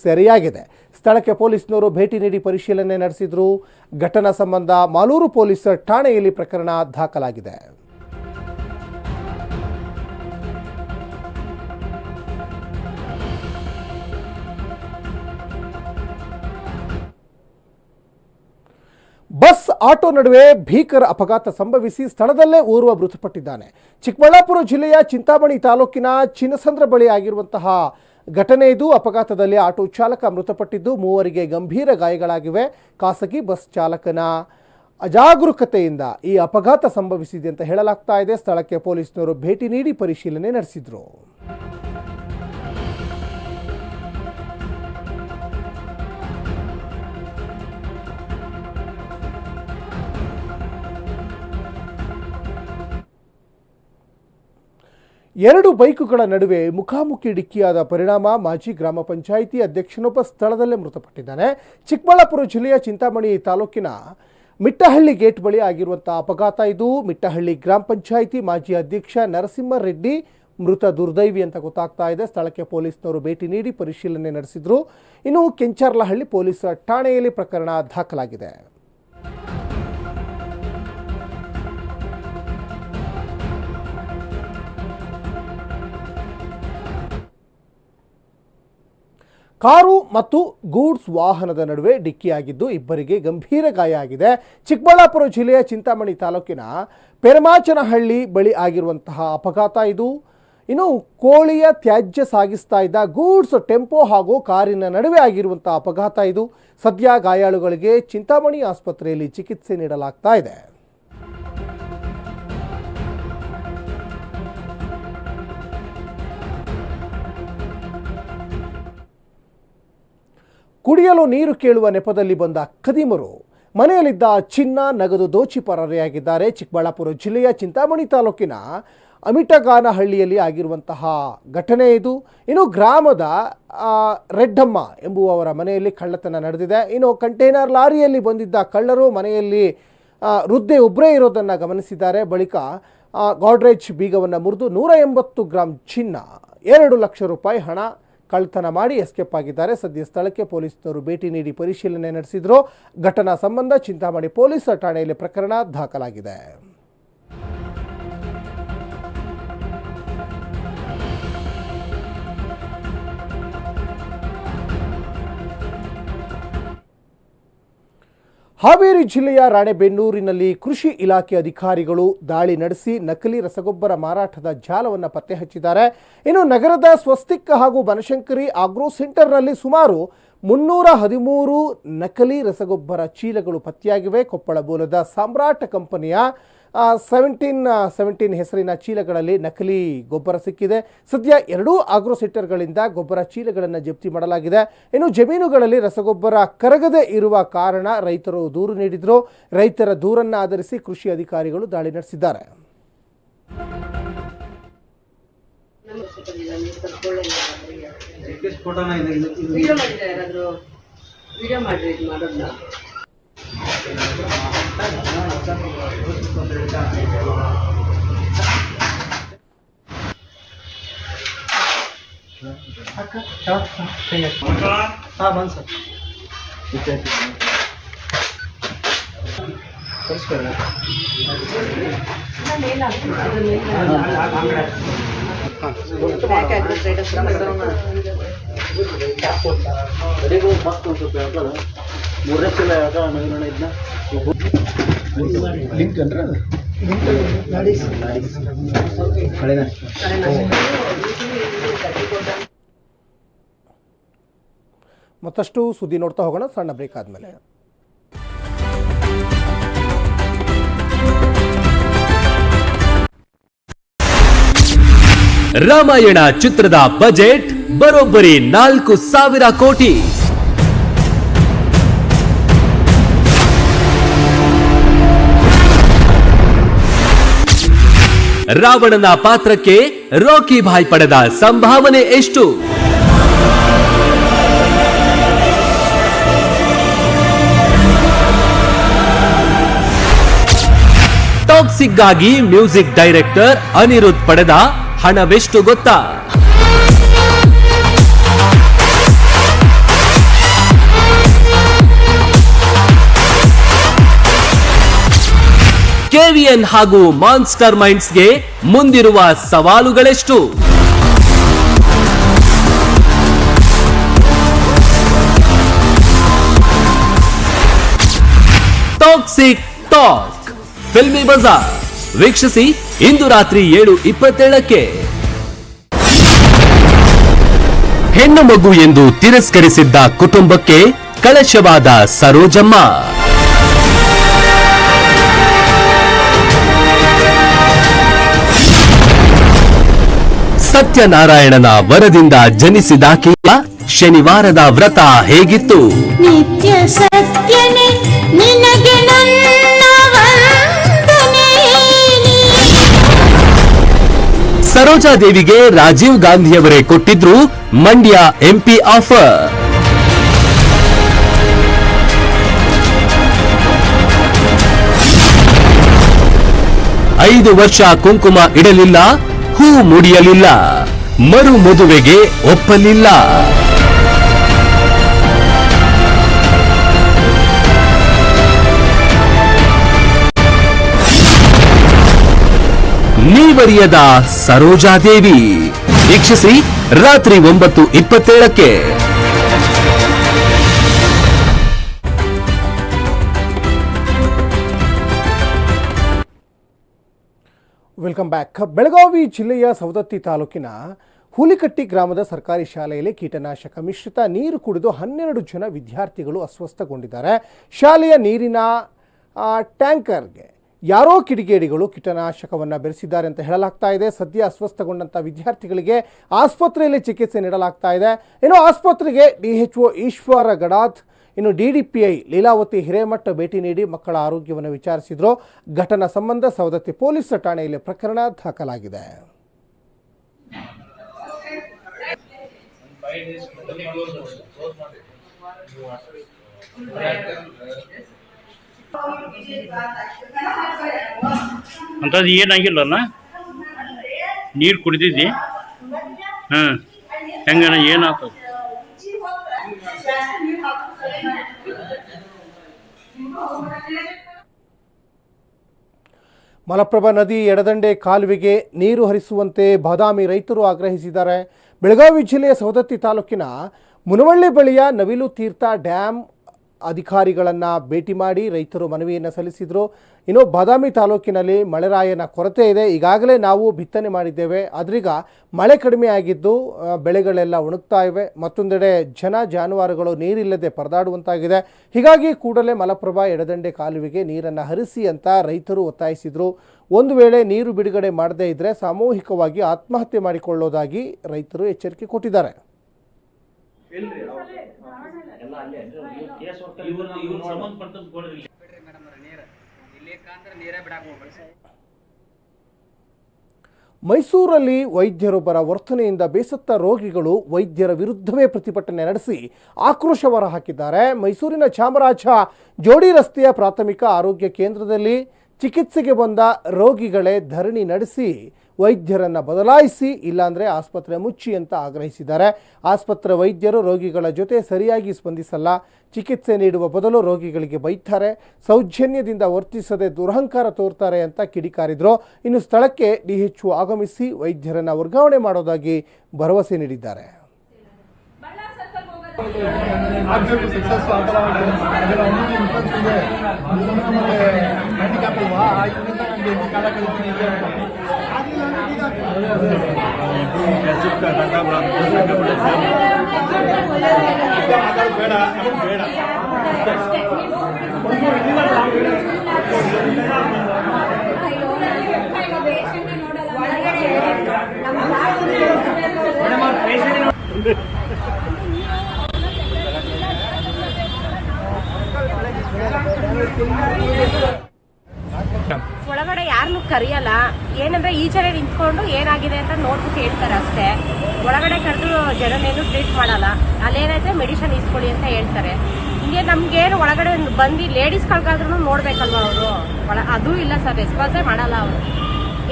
ಸೆರೆಯಾಗಿದೆ. ಸ್ಥಳಕ್ಕೆ ಪೊಲೀಸ್ನವರು ಭೇಟಿ ನೀಡಿ ಪರಿಶೀಲನೆ ನಡೆಸಿದ್ರು. ಘಟನಾ ಸಂಬಂಧ ಮಾಲೂರು ಪೊಲೀಸ್ ಠಾಣೆಯಲ್ಲಿ ಪ್ರಕರಣ ದಾಖಲಾಗಿದೆ. ಬಸ್, ಆಟೋ ನಡುವೆ ಭೀಕರ ಅಪಘಾತ ಸಂಭವಿಸಿ ಸ್ಥಳದಲ್ಲೇ ಓರ್ವ ಮೃತಪಟ್ಟಿದ್ದಾನೆ. ಚಿಕ್ಕಬಳ್ಳಾಪುರ ಜಿಲ್ಲೆಯ ಚಿಂತಾಮಣಿ ತಾಲೂಕಿನ ಚಿನ್ನಸಂದ್ರ ಬಳಿ ಆಗಿರುವಂತಹ ಘಟನೆ ಇದು. ಅಪಘಾತದಲ್ಲಿ ಆಟೋ ಚಾಲಕ ಮೃತಪಟ್ಟಿದ್ದು. ಮೂವರಿಗೆ ಗಂಭೀರ ಗಾಯಗಳಾಗಿವೆ. ಖಾಸಗಿ ಬಸ್ ಚಾಲಕನ ಅಜಾಗರೂಕತೆಯಿಂದ ಈ ಅಪಘಾತ ಸಂಭವಿಸಿದೆ ಅಂತ ಹೇಳಲಾಗ್ತಾ ಇದೆ. ಸ್ಥಳಕ್ಕೆ ಪೊಲೀಸ್ನವರು ಭೇಟಿ ನೀಡಿ ಪರಿಶೀಲನೆ ನಡೆಸಿದ್ರು. ಎರಡು ಬೈಕುಗಳ ನಡುವೆ ಮುಖಾಮುಖಿ ಡಿಕ್ಕಿಯಾದ ಪರಿಣಾಮ ಮಾಜಿ ಗ್ರಾಮ ಪಂಚಾಯಿತಿ ಅಧ್ಯಕ್ಷನೊಬ್ಬ ಸ್ಥಳದಲ್ಲೇ ಮೃತಪಟ್ಟಿದ್ದಾನೆ. ಚಿಕ್ಕಬಳ್ಳಾಪುರ ಜಿಲ್ಲೆಯ ಚಿಂತಾಮಣಿ ತಾಲೂಕಿನ ಮಿಟ್ಟಹಳ್ಳಿ ಗೇಟ್ ಬಳಿ ಆಗಿರುವಂಥ ಅಪಘಾತ ಇದು. ಮಿಟ್ಟಹಳ್ಳಿ ಗ್ರಾಮ ಪಂಚಾಯಿತಿ ಮಾಜಿ ಅಧ್ಯಕ್ಷ ನರಸಿಂಹರೆಡ್ಡಿ ಮೃತ ದುರ್ದೈವಿ ಅಂತ ಗೊತ್ತಾಗ್ತಾ ಇದೆ. ಸ್ಥಳಕ್ಕೆ ಪೊಲೀಸ್ನವರು ಭೇಟಿ ನೀಡಿ ಪರಿಶೀಲನೆ ನಡೆಸಿದ್ರು. ಇನ್ನು ಕೆಂಚಾರ್ಲಹಳ್ಳಿ ಪೊಲೀಸ್ ಠಾಣೆಯಲ್ಲಿ ಪ್ರಕರಣ ದಾಖಲಾಗಿದೆ. ಕಾರು ಮತ್ತು ಗೂಡ್ಸ್ ವಾಹನದ ನಡುವೆ ಡಿಕ್ಕಿಯಾಗಿದ್ದು ಇಬ್ಬರಿಗೆ ಗಂಭೀರ ಗಾಯ ಆಗಿದೆ. ಚಿಕ್ಕಬಳ್ಳಾಪುರ ಜಿಲ್ಲೆಯ ಚಿಂತಾಮಣಿ ತಾಲೂಕಿನ ಪೆರಮಾಚನಹಳ್ಳಿ ಬಳಿ ಆಗಿರುವಂತಹ ಅಪಘಾತ ಇದು. ಇನ್ನು ಕೋಳಿಯ ತ್ಯಾಜ್ಯ ಸಾಗಿಸ್ತಾ ಇದ್ದ ಗೂಡ್ಸ್ ಟೆಂಪೋ ಹಾಗೂ ಕಾರಿನ ನಡುವೆ ಆಗಿರುವಂತಹ ಅಪಘಾತ ಇದು. ಸದ್ಯ ಗಾಯಾಳುಗಳಿಗೆ ಚಿಂತಾಮಣಿ ಆಸ್ಪತ್ರೆಯಲ್ಲಿ ಚಿಕಿತ್ಸೆ ನೀಡಲಾಗ್ತಾ ಇದೆ. ಕುಡಿಯಲು ನೀರು ಕೇಳುವ ನೆಪದಲ್ಲಿ ಬಂದ ಖದೀಮರು, ಮನೆಯಲ್ಲಿದ್ದ ಚಿನ್ನ ನಗದು ದೋಚಿ ಪರಾರಿಯಾಗಿದ್ದಾರೆ ಚಿಕ್ಕಬಳ್ಳಾಪುರ ಜಿಲ್ಲೆಯ ಚಿಂತಾಮಣಿ ತಾಲೂಕಿನ ಅಮಿಟಗಾನಹಳ್ಳಿಯಲ್ಲಿ ಆಗಿರುವಂತಹ ಘಟನೆ ಇದು. ಇನ್ನು ಗ್ರಾಮದ ರೆಡ್ಡಮ್ಮ ಎಂಬುವವರ ಮನೆಯಲ್ಲಿ ಕಳ್ಳತನ ನಡೆದಿದೆ. ಇನ್ನು ಕಂಟೈನರ್ ಲಾರಿಯಲ್ಲಿ ಬಂದಿದ್ದ ಕಳ್ಳರು ಮನೆಯಲ್ಲಿ ವೃದ್ಧೆ ಒಬ್ಬರೇ ಇರೋದನ್ನು ಗಮನಿಸಿದ್ದಾರೆ. ಬಳಿಕ ಗಾಡ್ರೇಜ್ ಬೀಗವನ್ನು ಮುರಿದು ನೂರ ಎಂಬತ್ತು ಗ್ರಾಂ ಚಿನ್ನ, ಎರಡು ಲಕ್ಷ ರೂಪಾಯಿ ಹಣ ಕಳ್ತನ ಮಾಡಿ ಎಸ್ಕೇಪ್ ಆಗಿದ್ದಾರೆ. ಸದ್ಯ ಸ್ಥಳಕ್ಕೆ ಪೊಲೀಸರು ಭೇಟಿ ನೀಡಿ ಪರಿಶೀಲನೆ ನಡೆಸಿದ್ರು. ಘಟನಾ ಸಂಬಂಧ ಚಿಂತಾಮಣಿ ಪೊಲೀಸ್ ಠಾಣೆಯಲ್ಲಿ ಪ್ರಕರಣ ದಾಖಲಾಗಿದೆ. ಹಾವೇರಿ ಜಿಲ್ಲೆಯ ರಾಣೆಬೆನ್ನೂರಿನಲ್ಲಿ ಕೃಷಿ ಇಲಾಖೆ ಅಧಿಕಾರಿಗಳು ದಾಳಿ ನಡೆಸಿ ನಕಲಿ ರಸಗೊಬ್ಬರ ಮಾರಾಟದ ಜಾಲವನ್ನು ಪತ್ತೆ ಹಚ್ಚಿದ್ದಾರೆ. ಇನ್ನು ನಗರದ ಸ್ವಸ್ತಿಕ್ ಹಾಗೂ ಬನಶಂಕರಿ ಆಗ್ರೋ ಸೆಂಟರ್ನಲ್ಲಿ ಸುಮಾರು ಮುನ್ನೂರ ಹದಿಮೂರು ನಕಲಿ ರಸಗೊಬ್ಬರ ಚೀಲಗಳು ಪತ್ತೆಯಾಗಿವೆ. ಕೊಪ್ಪಳ ಮೂಲದ ಸಾಮ್ರಾಟ ಕಂಪನಿಯ ಸೆವೆಂಟೀನ್ ಸೆವೆಂಟೀನ್ ಹೆಸರಿನ ಚೀಲಗಳಲ್ಲಿ ನಕಲಿ ಗೊಬ್ಬರ ಸಿಕ್ಕಿದೆ. ಸದ್ಯ ಎರಡೂ ಆಗ್ರೋ ಸೆಂಟರ್ಗಳಿಂದ ಗೊಬ್ಬರ ಚೀಲಗಳನ್ನು ಜಪ್ತಿ ಮಾಡಲಾಗಿದೆ. ಇನ್ನು ಜಮೀನುಗಳಲ್ಲಿ ರಸಗೊಬ್ಬರ ಕರಗದೆ ಇರುವ ಕಾರಣ ರೈತರು ದೂರು ನೀಡಿದ್ರು. ರೈತರ ದೂರನ್ನು ಆಧರಿಸಿ ಕೃಷಿ ಅಧಿಕಾರಿಗಳು ದಾಳಿ ನಡೆಸಿದ್ದಾರೆ. ವಿಡಿಯೋ 할까? 자, 자, 생겼어. 아, 먼저. 이때. ಮಾಡ್ರಿ ಇದು ಮಾಡೋದನ್ನ ಮತ್ತಷ್ಟು ಸುದ್ದಿ ನೋಡ್ತಾ ಹೋಗೋಣ ಸಣ್ಣ ಬ್ರೇಕ್ ಆದಮೇಲೆ. ರಾಮಾಯಣ ಚಿತ್ರದ ಬಜೆಟ್ ಬರೋಬ್ಬರಿ ನಾಲ್ಕು ಸಾವಿರ ಕೋಟಿ. ರಾವಣನ ಪಾತ್ರಕ್ಕೆ ರೋಕಿ ಭಾಯ್ ಪಡೆದ ಸಂಭಾವನೆ ಎಷ್ಟು? ಟಾಕ್ಸಿಕ್ಗಾಗಿ ಮ್ಯೂಸಿಕ್ ಡೈರೆಕ್ಟರ್ ಅನಿರುದ್ಧ್ ಪಡೆದ ಹಣವೆಷ್ಟು ಗೊತ್ತಾ? ಕೆವಿಎನ್ ಹಾಗೂ ಮಾನ್ಸ್ಟರ್ ಮೈಂಡ್ಸ್ಗೆ ಮುಂದಿರುವ ಸವಾಲುಗಳೆಷ್ಟು? ಟಾಕ್ಸಿಕ್ ಟಾಕ್ ಫಿಲ್ಮಿ ಬಜಾರ್ ವೀಕ್ಷಿಸಿ ಇಂದು ರಾತ್ರಿ ಏಳು ಇಪ್ಪತ್ತೇಳಕ್ಕೆ. ಹೆಣ್ಣು ಮಗು ಎಂದು ತಿರಸ್ಕರಿಸಿದ್ದ ಕುಟುಂಬಕ್ಕೆ ಕಳಶವಾದ ಸರೋಜಮ್ಮ. ಸತ್ಯನಾರಾಯಣನ ವರದಿಂದ ಜನಿಸಿದಾಕೆಯ ಶನಿವಾರದ ವ್ರತ ಹೇಗಿತ್ತು? ನಿತ್ಯ ಸತ್ಯನೇ ನಿನಗೆ ಸರೋಜಾದೇವಿಗೆ ರಾಜೀವ್ ಗಾಂಧಿಯವರೇ ಕೊಟ್ಟಿದ್ರು ಮಂಡ್ಯ ಎಂಪಿ ಆಫರ್. ಐದು ವರ್ಷ ಕುಂಕುಮ ಇಡಲಿಲ್ಲ, ಹೂ ಮುಡಿಯಲಿಲ್ಲ, ಮರು ಮದುವೆಗೆ ಒಪ್ಪಲಿಲ್ಲ. ನೀವರಿಯದ ಸರೋಜಾದೇವಿ. ವೀಕ್ಷಿಸಿ ರಾತ್ರಿ ಒಂಬತ್ತು ಇಪ್ಪತ್ತೇಳಕ್ಕೆ. Welcome back. ಬೆಳಗಾವಿ ಜಿಲ್ಲೆಯ ಸವದತ್ತಿ ತಾಲೂಕಿನ ಹುಲಿಕಟ್ಟಿ ಗ್ರಾಮದ ಸರ್ಕಾರಿ ಶಾಲೆಯಲ್ಲಿ ಕೀಟನಾಶಕ ಮಿಶ್ರಿತ ನೀರು ಕುಡಿದು ಹನ್ನೆರಡು ಜನ ವಿದ್ಯಾರ್ಥಿಗಳು ಅಸ್ವಸ್ಥಗೊಂಡಿದ್ದಾರೆ. ಶಾಲೆಯ ನೀರಿನ ಟ್ಯಾಂಕರ್ಗೆ ಯಾರೋ ಕಿಡಿಗೇಡಿಗಳು ಕೀಟನಾಶಕವನ್ನು ಬೆರೆಸಿದ್ದಾರೆ ಅಂತ ಹೇಳಲಾಗ್ತಾ ಇದೆ. ಸದ್ಯ ಅಸ್ವಸ್ಥಗೊಂಡಂಥ ವಿದ್ಯಾರ್ಥಿಗಳಿಗೆ ಆಸ್ಪತ್ರೆಯಲ್ಲಿ ಚಿಕಿತ್ಸೆ ನೀಡಲಾಗ್ತಾ ಇದೆ. ಇನ್ನು ಆಸ್ಪತ್ರೆಗೆ D H O Ishwara Gadad ಇನ್ನು D D P I Leelavati Hiremath ಭೇಟಿ ನೀಡಿ ಮಕ್ಕಳ ಆರೋಗ್ಯವನ್ನು ವಿಚಾರಿಸಿದ್ರು. ಘಟನಾ ಸಂಬಂಧ ಸವದತ್ತಿ ಪೊಲೀಸ್ ಠಾಣೆಯಲ್ಲಿ ಪ್ರಕರಣ ದಾಖಲಾಗಿದೆ. ಅಂಥದ್ದು ಏನಾಗಿಲ್ಲಲ್ಲ ನೀರು ಕುಡಿದಿದ್ದಿ? ಹಾಂ. ಹೆಂಗ ಏನಾಗ್ತದೆ ಮಲಪ್ರಭಾ ನದಿ ಎಡದಂಡೆ ಕಾಲುವೆಗೆ ನೀರು ಹರಿಸುವಂತೆ ಬಾದಾಮಿ ರೈತರು ಆಗ್ರಹಿಸಿದ್ದಾರೆ. ಬೆಳಗಾವಿ ಜಿಲ್ಲೆಯ ಸವದತ್ತಿ ತಾಲೂಕಿನ ಮುನವಳ್ಳಿ ಬಳಿಯ ನವಿಲು ತೀರ್ಥ ಡ್ಯಾಮ್ ಅಧಿಕಾರಿಗಳನ್ನು ಭೇಟಿ ಮಾಡಿ ರೈತರು ಮನವಿಯನ್ನು ಸಲ್ಲಿಸಿದರು. ಇನ್ನು ಬಾದಾಮಿ ತಾಲೂಕಿನಲ್ಲಿ ಮಳೆರಾಯನ ಕೊರತೆ ಇದೆ. ಈಗಾಗಲೇ ನಾವು ಬಿತ್ತನೆ ಮಾಡಿದ್ದೇವೆ. ಆದ್ರೀಗ ಮಳೆ ಕಡಿಮೆ ಆಗಿದ್ದು ಬೆಳೆಗಳೆಲ್ಲ ಒಣಗ್ತಾ ಇವೆ. ಮತ್ತೊಂದೆಡೆ ಜನ ಜಾನುವಾರುಗಳು ನೀರಿಲ್ಲದೆ ಪರದಾಡುವಂತಾಗಿದೆ. ಹೀಗಾಗಿ ಕೂಡಲೇ ಮಲಪ್ರಭಾ ಎಡದಂಡೆ ಕಾಲುವೆಗೆ ನೀರನ್ನು ಹರಿಸಿ ಅಂತ ರೈತರು ಒತ್ತಾಯಿಸಿದರು. ಒಂದು ವೇಳೆ ನೀರು ಬಿಡುಗಡೆ ಮಾಡದೇ ಇದ್ದರೆ ಸಾಮೂಹಿಕವಾಗಿ ಆತ್ಮಹತ್ಯೆ ಮಾಡಿಕೊಳ್ಳೋದಾಗಿ ರೈತರು ಎಚ್ಚರಿಕೆ ಕೊಟ್ಟಿದ್ದಾರೆ. ಮೈಸೂರಲ್ಲಿ ವೈದ್ಯರೊಬ್ಬರ ವರ್ತನೆಯಿಂದ ಬೇಸತ್ತ ರೋಗಿಗಳು ವೈದ್ಯರ ವಿರುದ್ಧವೇ ಪ್ರತಿಭಟನೆ ನಡೆಸಿ ಆಕ್ರೋಶ ಹೊರ ಹಾಕಿದ್ದಾರೆ. ಮೈಸೂರಿನ ಚಾಮರಾಜ ಜೋಡಿ ರಸ್ತೆಯ ಪ್ರಾಥಮಿಕ ಆರೋಗ್ಯ ಕೇಂದ್ರದಲ್ಲಿ ಚಿಕಿತ್ಸೆಗೆ ಬಂದ ರೋಗಿಗಳೇ ಧರಣಿ ನಡೆಸಿ ವೈದ್ಯರನ್ನು ಬದಲಾಯಿಸಿ ಇಲ್ಲಾಂದರೆ ಆಸ್ಪತ್ರೆ ಮುಚ್ಚಿ ಅಂತ ಆಗ್ರಹಿಸಿದ್ದಾರೆ. ಆಸ್ಪತ್ರೆ ವೈದ್ಯರು ರೋಗಿಗಳ ಜೊತೆ ಸರಿಯಾಗಿ ಸ್ಪಂದಿಸಲ್ಲ. ಚಿಕಿತ್ಸೆ ನೀಡುವ ಬದಲು ರೋಗಿಗಳಿಗೆ ಬೈತಾರೆ. ಸೌಜನ್ಯದಿಂದ ವರ್ತಿಸದೆ ದುರಹಂಕಾರ ತೋರ್ತಾರೆ ಅಂತ ಕಿಡಿಕಾರಿದ್ರು. ಇನ್ನು ಸ್ಥಳಕ್ಕೆ ಡಿಎಚ್ಒ ಆಗಮಿಸಿ ವೈದ್ಯರನ್ನು ವರ್ಗಾವಣೆ ಮಾಡೋದಾಗಿ ಭರವಸೆ ನೀಡಿದ್ದಾರೆ. ಒಳಗಡೆ ಯಾರನ್ನು ಕರೆಯಲ್ಲ. ಏನಂದ್ರೆ ಈಚೆನೆ ನಿಂತ್ಕೊಂಡು ಏನಾಗಿದೆ ಅಂತ ನೋಡ್ಬಿಟ್ಟು ಹೇಳ್ತಾರೆ ಅಷ್ಟೇ. ಒಳಗಡೆ ಕರೆದು ಜನನೇನು ಟ್ರೀಟ್ ಮಾಡಲ್ಲ. ಅಲ್ಲೇನೈತೆ ಮೆಡಿಸಿನ್ ಇಸ್ಕೊಳ್ಳಿ ಅಂತ ಹೇಳ್ತಾರೆ. ಹಿಂಗೆ ನಮ್ಗೇನು ಒಳಗಡೆ ಬಂದು ಲೇಡೀಸ್ಗಳಿಗಾದ್ರೂ ನೋಡ್ಬೇಕಲ್ವಾ ಅವರು? ಅದೂ ಇಲ್ಲ ಸರ್ ರೆಸ್ಪಾನ್ಸೇ ಮಾಡಲ್ಲ ಅವರು.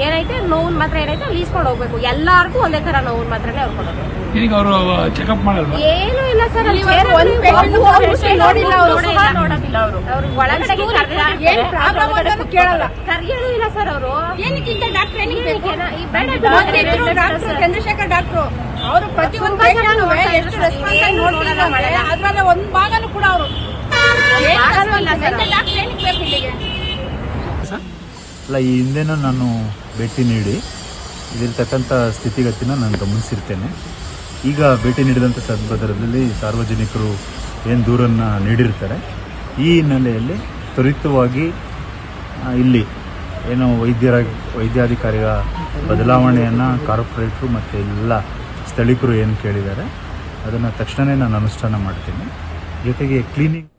ಏನೈತೆ? ನೋವಿನ ಮಾತ್ರ ಏನೈತೆ? ಅಲ್ಲಿ ಇಸ್ಕೊಂಡು ಹೋಗ್ಬೇಕು. ಎಲ್ಲಾರ್ಗೂ ಒಂದೇ ತರ ನೋವು ಮಾತ್ರನೇ ಅವ್ರು ಕೊಡೋದು ಈಗ ಅವರು ಚೆಕಪ್ ಮಾಡಲ್ವಾ? ಏನು ಇಲ್ಲ ಸರ್ ಅಲ್ಲಿ ಒಂದು ಹೋಗ್ಬಿಟ್ಟು ನೋಡಿಲ್ಲ ಅವರು ನೋಡೋದಿಲ್ಲ ಅವರು ಅವ್ರು ಒಳಗಡೆ ಕೇಳಲ್ಲ. ಕರಿಯೋದು ಇಲ್ಲ ಸರ್ ಅವರು. ಡಾಕ್ಟರ್ ಚಂದ್ರಶೇಖರ್ ಡಾಕ್ಟ್ರು ಅವರು ಪ್ರತಿ ಒಂದು ಎಷ್ಟು ರೆಸ್ಪಾನ್ಸ್ ನೋಡ್ತಿಲ್ಲ ಅದ್ರಲ್ಲಿ ಒಂದ್ ಭಾಗನೂ ಕೂಡ ಅವರು. ಸರ್. ಅಲ್ಲ ಈ ಹಿಂದೆನೂ ನಾನು ಭೇಟಿ ನೀಡಿ. ಇದಿರ್ತಕ್ಕಂಥ ಸ್ಥಿತಿಗತಿನ ನಾನು ಗಮನಿಸಿರ್ತೇನೆ. ಈಗ ಭೇಟಿ ನೀಡಿದಂಥ ಸಂದರ್ಭದಲ್ಲಿ ಸಾರ್ವಜನಿಕರು ಏನು ದೂರನ್ನು ನೀಡಿರ್ತಾರೆ. ಈ ಹಿನ್ನೆಲೆಯಲ್ಲಿ ತ್ವರಿತವಾಗಿ ಇಲ್ಲಿ ಏನು ವೈದ್ಯರ, ವೈದ್ಯಾಧಿಕಾರಿಗಳ ಬದಲಾವಣೆಯನ್ನು ಕಾರ್ಪೊರೇಟ್ರು ಮತ್ತು ಎಲ್ಲ ಸ್ಥಳೀಕರು ಏನು ಕೇಳಿದ್ದಾರೆ, ಅದನ್ನು ತಕ್ಷಣವೇ ನಾನು ಅನುಷ್ಠಾನ ಮಾಡ್ತೀನಿ. ಜೊತೆಗೆ ಕ್ಲೀನಿಂಗ್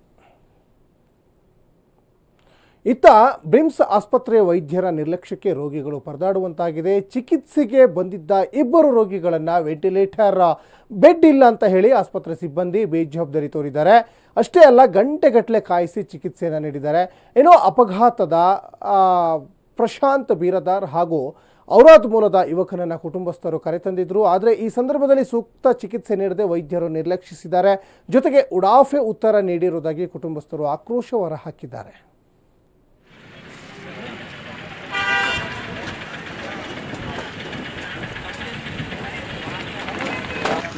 ಇತ್ತ ಬ್ರಿಮ್ಸ್ ಆಸ್ಪತ್ರೆಯ ವೈದ್ಯರ ನಿರ್ಲಕ್ಷ್ಯಕ್ಕೆ ರೋಗಿಗಳು ಪರದಾಡುವಂತಾಗಿದೆ. ಚಿಕಿತ್ಸೆಗೆ ಬಂದಿದ್ದ ಇಬ್ಬರು ರೋಗಿಗಳನ್ನು ವೆಂಟಿಲೇಟರ್, ಬೆಡ್ ಇಲ್ಲ ಅಂತ ಹೇಳಿ ಆಸ್ಪತ್ರೆ ಸಿಬ್ಬಂದಿ ಬೇಜವಾಬ್ದಾರಿ ತೋರಿದ್ದಾರೆ. ಅಷ್ಟೇ ಅಲ್ಲ ಗಂಟೆಗಟ್ಟಲೆ ಕಾಯಿಸಿ ಚಿಕಿತ್ಸೆಯನ್ನು ನೀಡಿದ್ದಾರೆ. ಏನೋ ಅಪಘಾತದ ಪ್ರಶಾಂತ್ ಬೀರದಾರ್ ಹಾಗೂ ಔರಾದ್ ಮೂಲದ ಯುವಕನನ್ನ ಕುಟುಂಬಸ್ಥರು ಕರೆತಂದಿದ್ರು. ಆದರೆ ಈ ಸಂದರ್ಭದಲ್ಲಿ ಸೂಕ್ತ ಚಿಕಿತ್ಸೆ ನೀಡದೆ ವೈದ್ಯರು ನಿರ್ಲಕ್ಷಿಸಿದ್ದಾರೆ. ಜೊತೆಗೆ ಉಡಾಫೆ ಉತ್ತರ ನೀಡಿರುವುದಾಗಿ ಕುಟುಂಬಸ್ಥರು ಆಕ್ರೋಶ ಹೊರಹಾಕಿದ್ದಾರೆ.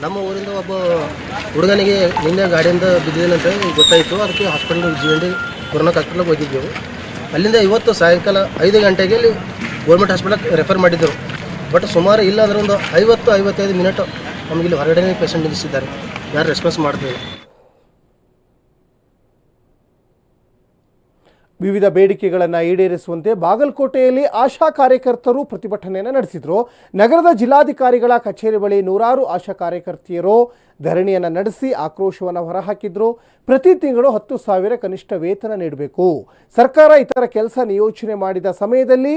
ನಮ್ಮ ಊರಿಂದ ಒಬ್ಬ ಹುಡುಗನಿಗೆ ನಿನ್ನೆ ಗಾಡಿಯಿಂದ ಬಿದ್ದಿದ್ದೇನಂತ ಗೊತ್ತಾಯಿತು. ಅದಕ್ಕೆ hospital G N D corona ಹಾಸ್ಪಿಟಲ್ಗೆ ಹೋಗಿದ್ದೆವು. ಅಲ್ಲಿಂದ ಇವತ್ತು ಸಾಯಂಕಾಲ ಐದು ಗಂಟೆಗೆ ಇಲ್ಲಿ ಗೌರ್ಮೆಂಟ್ ಹಾಸ್ಪಿಟಲ್ಗೆ ರೆಫರ್ ಮಾಡಿದ್ದರು. ಬಟ್ ಸುಮಾರು ಇಲ್ಲ ಅಂದ್ರೆ ಒಂದು ಐವತ್ತು, ಐವತ್ತೈದು ಮಿನಿಟ್ ನಮಗೆ ಇಲ್ಲಿ ಹೊರಗಡೆ ಪೇಷಂಟ್ ನಿಲ್ಲಿಸಿದ್ದಾರೆ. ಯಾರು ರೆಸ್ಪಾನ್ಸ್ ಮಾಡ್ತಿಲ್ಲ. ವಿವಿಧ ಬೇಡಿಕೆಗಳನ್ನು ಈಡೇರಿಸುವಂತೆ ಬಾಗಲಕೋಟೆಯಲ್ಲಿ ಆಶಾ ಕಾರ್ಯಕರ್ತರು ಪ್ರತಿಭಟನೆಯನ್ನು ನಡೆಸಿದರು. ನಗರದ ಜಿಲ್ಲಾಧಿಕಾರಿಗಳ ಕಚೇರಿ ಬಳಿ ನೂರಾರು ಆಶಾ ಕಾರ್ಯಕರ್ತೆಯರು ಧರಣಿಯನ್ನು ನಡೆಸಿ ಆಕ್ರೋಶವನ್ನು ಹೊರಹಾಕಿದ್ರು. ಪ್ರತಿ ತಿಂಗಳು ಹತ್ತು ಸಾವಿರ ಕನಿಷ್ಠ ವೇತನ ನೀಡಬೇಕು. ಸರ್ಕಾರ ಇತರ ಕೆಲಸ ನಿಯೋಜನೆ ಮಾಡಿದ ಸಮಯದಲ್ಲಿ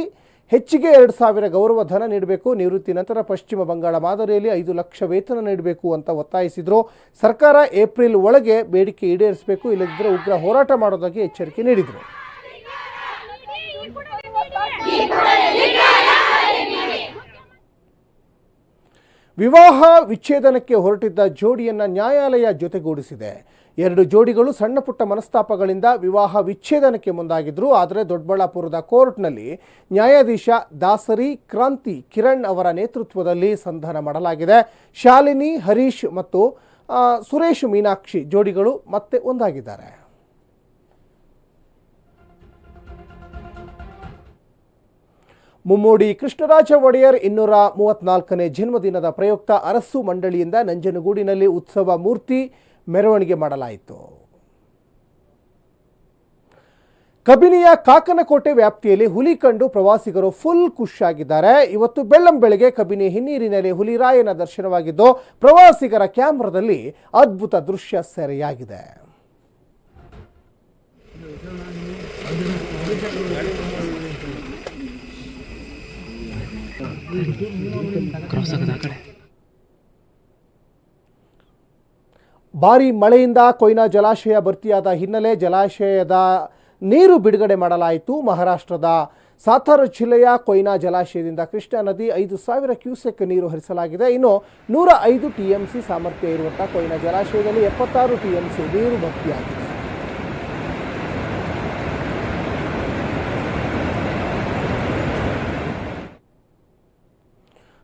ಹೆಚ್ಚಿಗೆ ಎರಡು ಸಾವಿರ ಗೌರವ ಧನ ನೀಡಬೇಕು. ನಿವೃತ್ತಿ ನಂತರ ಪಶ್ಚಿಮ ಬಂಗಾಳ ಮಾದರಿಯಲ್ಲಿ ಐದು ಲಕ್ಷ ವೇತನ ನೀಡಬೇಕು ಅಂತ ಒತ್ತಾಯಿಸಿದರು. ಸರ್ಕಾರ ಏಪ್ರಿಲ್ ಒಳಗೆ ಬೇಡಿಕೆ ಈಡೇರಿಸಬೇಕು ಇಲ್ಲದಿದ್ದರೆ ಉಗ್ರ ಹೋರಾಟ ಮಾಡೋದಾಗಿ ಎಚ್ಚರಿಕೆ ನೀಡಿದರು. ವಿವಾಹ ವಿಚ್ಛೇದನಕ್ಕೆ ಹೊರಟಿದ್ದ ಜೋಡಿಯನ್ನ ನ್ಯಾಯಾಲಯ ಜೊತೆಗೂಡಿಸಿದೆ. ಎರಡು ಜೋಡಿಗಳು ಸಣ್ಣ ಪುಟ್ಟ ಮನಸ್ತಾಪಗಳಿಂದ ವಿವಾಹ ವಿಚ್ಛೇದನಕ್ಕೆ ಮುಂದಾಗಿದ್ರು. ಆದರೆ ದೊಡ್ಡಬಳ್ಳಾಪುರದ ಕೋರ್ಟ್ನಲ್ಲಿ ನ್ಯಾಯಾಧೀಶ ದಾಸರಿ ಕ್ರಾಂತಿ ಕಿರಣ್ ಅವರ ನೇತೃತ್ವದಲ್ಲಿ ಸಂಧಾನ ಮಾಡಲಾಗಿದೆ. ಶಾಲಿನಿ, ಹರೀಶ್ ಮತ್ತು ಸುರೇಶ್ ಮೀನಾಕ್ಷಿ ಜೋಡಿಗಳು ಮತ್ತೆ ಒಂದಾಗಿದ್ದಾರೆ. ಮುಮ್ಮೋಡಿ ಕೃಷ್ಣರಾಜ ಒಡೆಯರ್ ಇನ್ನೂರ ಮೂವತ್ನಾಲ್ಕನೇ ಜನ್ಮದಿನದ ಪ್ರಯುಕ್ತ ಅರಸು ಮಂಡಳಿಯಿಂದ ನಂಜನಗೂಡಿನಲ್ಲಿ ಉತ್ಸವ ಮೂರ್ತಿ ಮೆರವಣಿಗೆ ಮಾಡಲಾಯಿತು. ಕಬಿನಿಯ ಕಾಕನಕೋಟೆ ವ್ಯಾಪ್ತಿಯಲ್ಲಿ ಹುಲಿ ಕಂಡು ಪ್ರವಾಸಿಗರು ಫುಲ್ ಖುಷಿಯಾಗಿದ್ದಾರೆ. ಇವತ್ತು ಬೆಳ್ಳಂ ಬೆಳಗ್ಗೆ ಕಬಿನಿ ಹಿನ್ನೀರಿನಲ್ಲಿ ಹುಲಿರಾಯನ ದರ್ಶನವಾಗಿದ್ದು, ಪ್ರವಾಸಿಗರ ಕ್ಯಾಮ್ರಾದಲ್ಲಿ ಅದ್ಭುತ ದೃಶ್ಯ ಸೆರೆಯಾಗಿದೆ. ಭಾರಿ ಮಳೆಯಿಂದ ಕೊಯ್ನಾ ಜಲಾಶಯ ಭರ್ತಿಯಾದ ಹಿನ್ನೆಲೆ ಜಲಾಶಯದ ನೀರು ಬಿಡುಗಡೆ ಮಾಡಲಾಯಿತು. ಮಹಾರಾಷ್ಟ್ರದ ಸಾತಾರ ಜಿಲ್ಲೆಯ ಕೊಯ್ನಾ ಜಲಾಶಯದಿಂದ ಕೃಷ್ಣಾ ನದಿ ಐದು ಸಾವಿರ ಕ್ಯೂಸೆಕ್ ನೀರು ಹರಿಸಲಾಗಿದೆ. ಇನ್ನು ನೂರ ಐದು ಟಿಎಂಸಿ ಸಾಮರ್ಥ್ಯ ಇರುವಂಥ ಕೊಯ್ನಾ ಜಲಾಶಯದಲ್ಲಿ ಎಪ್ಪತ್ತಾರು ಟಿಎಂಸಿ ನೀರು ಭರ್ತಿಯಾಗಿದೆ.